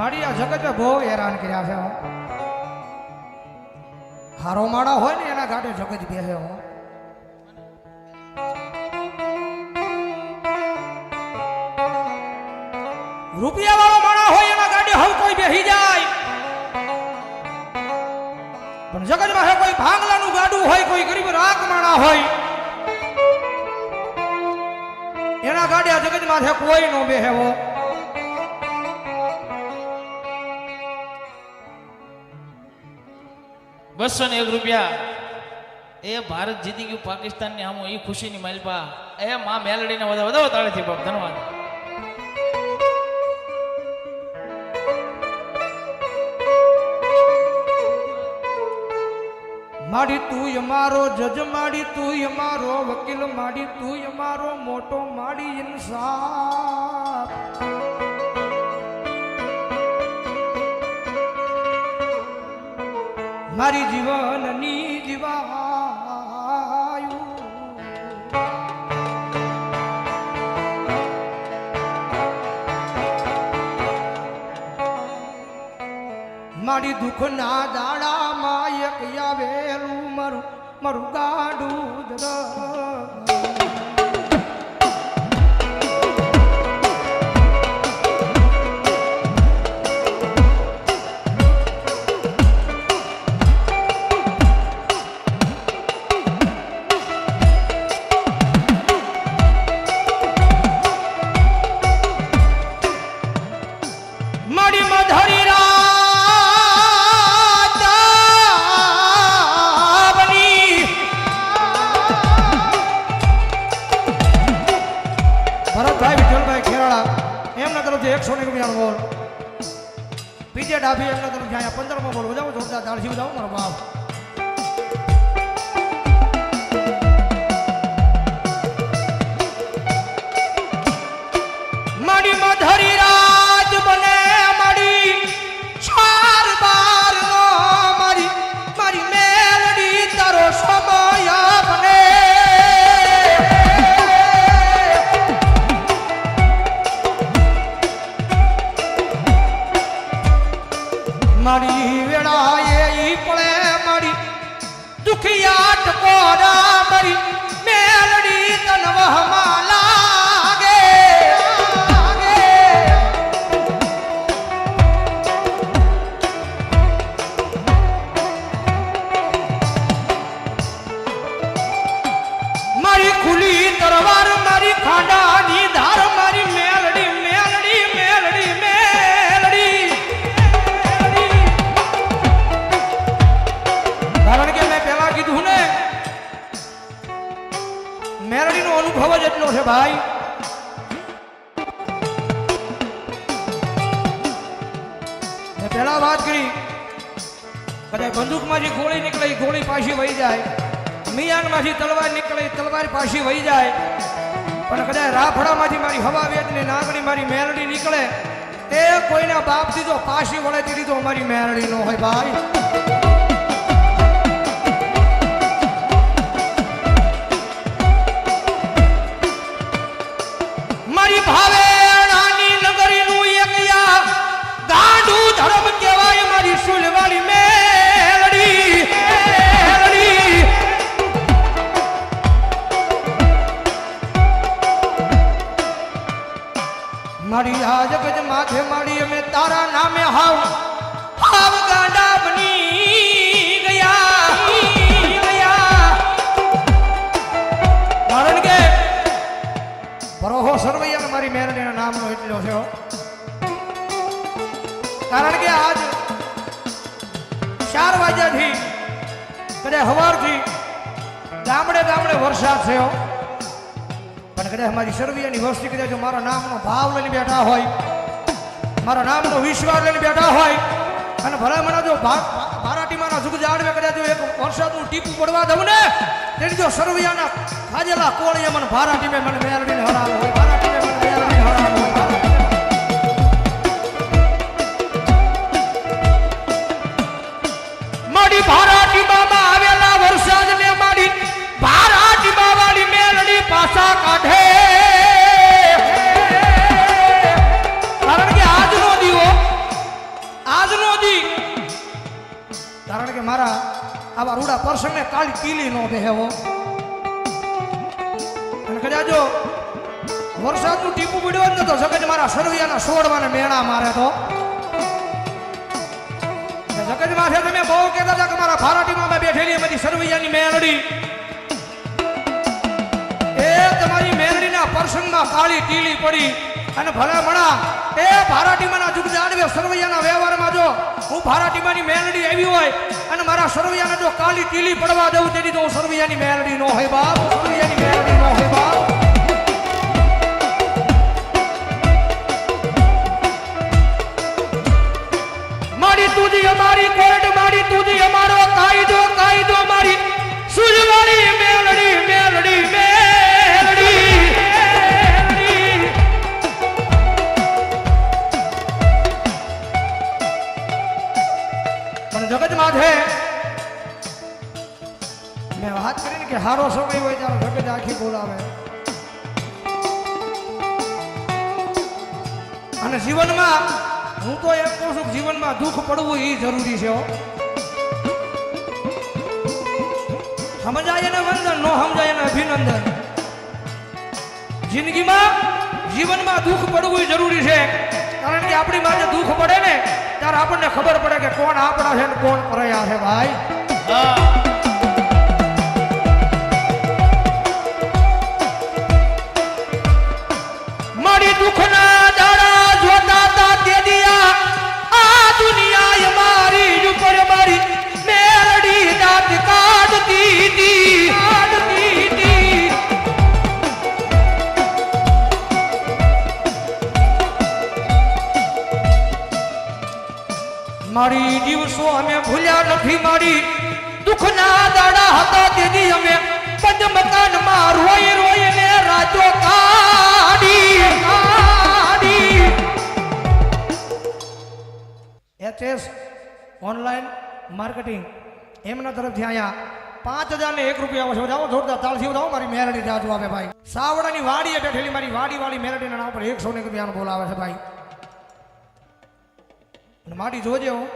મારી આ જગતે બહુ હેરાન કર્યા છે હારો માળા હોય ને એના ગાડે જગત બેસે હો. રૂપિયા વાળો માણા હોય એના ગાડે હવે કોઈ બેહી જાય. પણ જગતમાં હે કોઈ ભાંગલાનું ગાડું હોય, કોઈ ગરીબ રાગ માણા હોય, એના ગાડી આ જગતમાં કોઈ નો બેહેવો બસો ને રૂપિયા. એ ભારત જીતી ગયું પાકિસ્તાનની આમો એ ખુશીની માલપા એ માં મેલડીને વધારે વધારે તાળીથી બાપ ધન્યવાદ માડી તું અમારો જજ, માડી તું અમારો વકીલ, માડી તું અમારો મોટો, માડી ઇન્સાફ મારી જીવનની જીવાયુ. મારી દુઃખના દાડામાં એક આવેલું મારું મારું ગાડું દર ભરતભાઈ વિઠ્ઠલભાઈ ખેરાળા, એમના તરફથી એકસો ને રૂપિયાનો બોલ. પીજે ડાભી એમના તરફથી અહીંયા પંદરમો બોલ. બજાવો જોરદાર દાળસી બજાવો મારો બાપ. પાછી વહી જાય. પણ કદાચ રાફડામાંથી મારી હવા વેદની નાગણી મારી મેલડી નીકળે, તે કોઈના બાપથી જો પાછી વળે તે તો અમારી મેલડી નો હોય ભાઈ. મારી આ જગત માથે મારી અમે તારા નામે હાવ. હાવ ગાંડા બની ગયા. ગયા કારણ કે બરોહો સરવૈયા મારી મેરણીના નામનો એટલો છે કારણ કે આજ ચાર વાગ્યાથી, કદાચ સવારથી ગામડે ગામડે વરસાદ. પણ કદાચ અમારી સર્વિયાની વસ્તી કદાચ મારા નામનો ભાવ લઈને બેઠા હોય, મારા નામનો વિશ્વાસ લઈને બેઠા હોય, અને ભલા મને જો ભારાટીમાના જુગ જાડવે કદાચ જો એક વરસાદનું ટીપું પડવા દઉં ને, તેની જો સર્વિયાના ખાજેલા કોળીએ મને ભારાટીમે મને મેરડીને હરાવો રૂડા કાળી કીલી નો બેહવો. અને કદાચ વરસાદનું ટીપું પીડ્યો જ નતો સગજ મારા સરવૈયાના સોડવાને મેળા મારે તો. સગજ માથે તમે બહુ કહેતા હતા કે મારા ફારાટીમાં મેં બેઠેલી બધી સરવૈયાની મેળડી એ તમારી મેળડીના પ્રસંગમાં કાળી ટીલી પડી. અને ભલામણા એ ભારાટીમાના જુગ જાડવે સરવૈયાના વ્યવહારમાં જો હું ભારાટીમાની મેલડી આવી હોય અને મારા સરવૈયાને જો કાલી ટીલી પડવા દઉં તેની તો હું સરવૈયાની મેલડી નો હોય બાપ, સરવૈયાની મેલડી નો હોય બાપ. મારી તુજી અમારી કોર્ટ, મારી તુજી અમારો પડવું એ જરૂરી છે સમજાય એને વંદન, નો સમજાય એને અભિનંદન. જિંદગીમાં જીવનમાં દુઃખ પડવું જરૂરી છે. કારણ કે આપણી માટે દુઃખ પડે ને, ત્યારે આપણને ખબર પડે કે કોણ આપણા છે ને કોણ પરયા છે ભાઈ. હા. અમે નથી મારી. દુઃખના દાડા હતા તેથી અમે પદ મકાનમાં રોઈ રોઈ ને રાજો કાઢી કાઢી. HS online marketing. એમના તરફથી અહીંયા પાંચ હજાર ને એક રૂપિયા આવશે જાઓ જોરદાર તાળથી જાઓ મારી મેલડી જાજુ આવે ભાઈ. સાવડાની વાડીએ બેઠેલી મારી વાડી વાળી મેલડીના નામ પર એકસો ને રૂપિયાનો બોલાવે છે ભાઈ. માટી જોજે હું.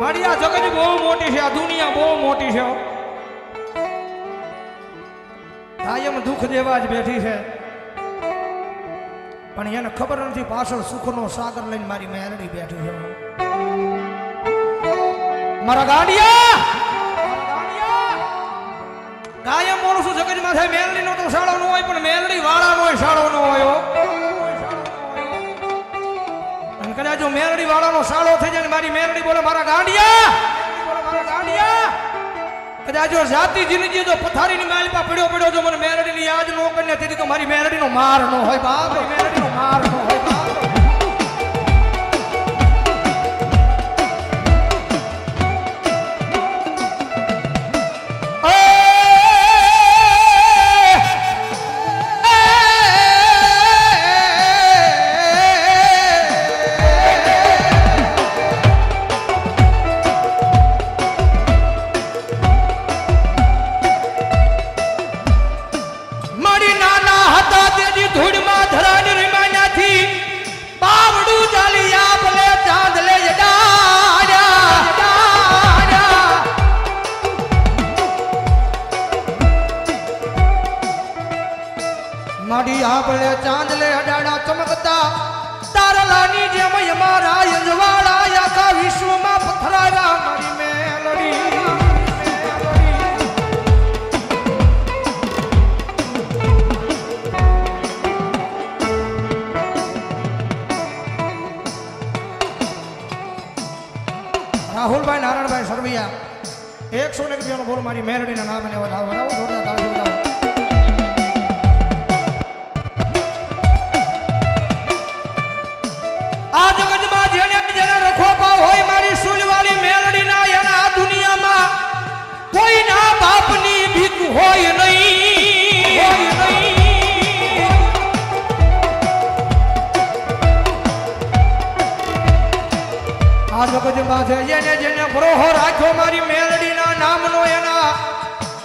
મારી આ જગત બહુ મોટી છે, આ દુનિયા બહુ મોટી છે કાયમ દુઃખ દેવા જ બેઠી છે પણ એને ખબર નથી પાછળ સુખનો સાગર લઈને મારી મેલડી બેઠી છે મારા ગાડિયા! કાયમ છું જગતમાં થાય મેલડી નો તો શાળો નો હોય, પણ મેલડી વાળા નો શાળો નો હોય. અને કદાચ જો મેરડી વાળાનો સાળો થઈ જાય ને મારી મેરડી બોલે, મારા ગાંડિયા! બોલે, મારા ગાંડિયા! કદાચ જો જાતિ જિંદગી જો પથારીની માલપા પડ્યો પડ્યો જો મને મેલડીની યાદ નો કરીને તેથી તો મારી મેલડીનો માર નો હોય બાપ. મારી મેલડીનો માર નો હોય આપલે ચાંદલે અડાડા ચમકતા. તારલાની જેમ અમારા યજવાળા આખા વિશ્વમાં પથરાયા રાહુલભાઈ, નારાયણભાઈ સરવૈયા એકસો ને રૂપિયાનો બોલ મારી મેલડીના નામે વધાવો જોરદાર. બાપની ભીખ હોય નહીં. હોય નહીં આ જગતમાં છે, જેને જેને ભરોહો રાખ્યો મારી મેલડીના નામનો એના,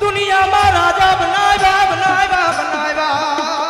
દુનિયામાં રાજા બનાવ્યા બનાવ્યા બનાવ્યા.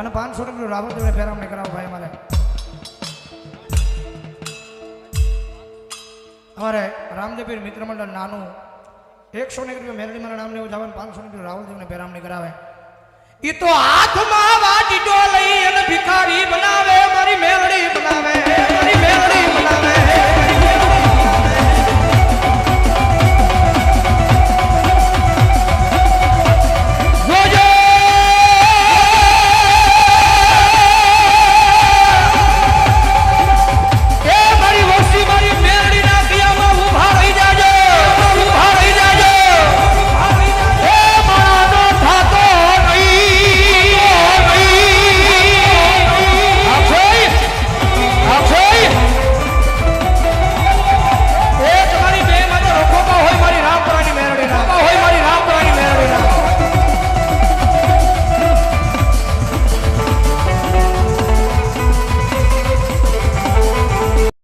અને પાંચસો રૂપિયા રાહુલ તમે પહેરામણી કરાવો ભાઈ અમારે. અમારે રામદેવીર મિત્ર મંડળ નાનું એકસો ને રૂપિયા મેરડી મારા નામને એવું જવાનું પાંચસો રૂપિયા રાહુલદેવને પહેરામણી કરાવે. એ તો હાથમાં વાટી ડો લઈ અને ભિખારી બનાવે, મારી મેરડી બનાવે, મારી મેરડી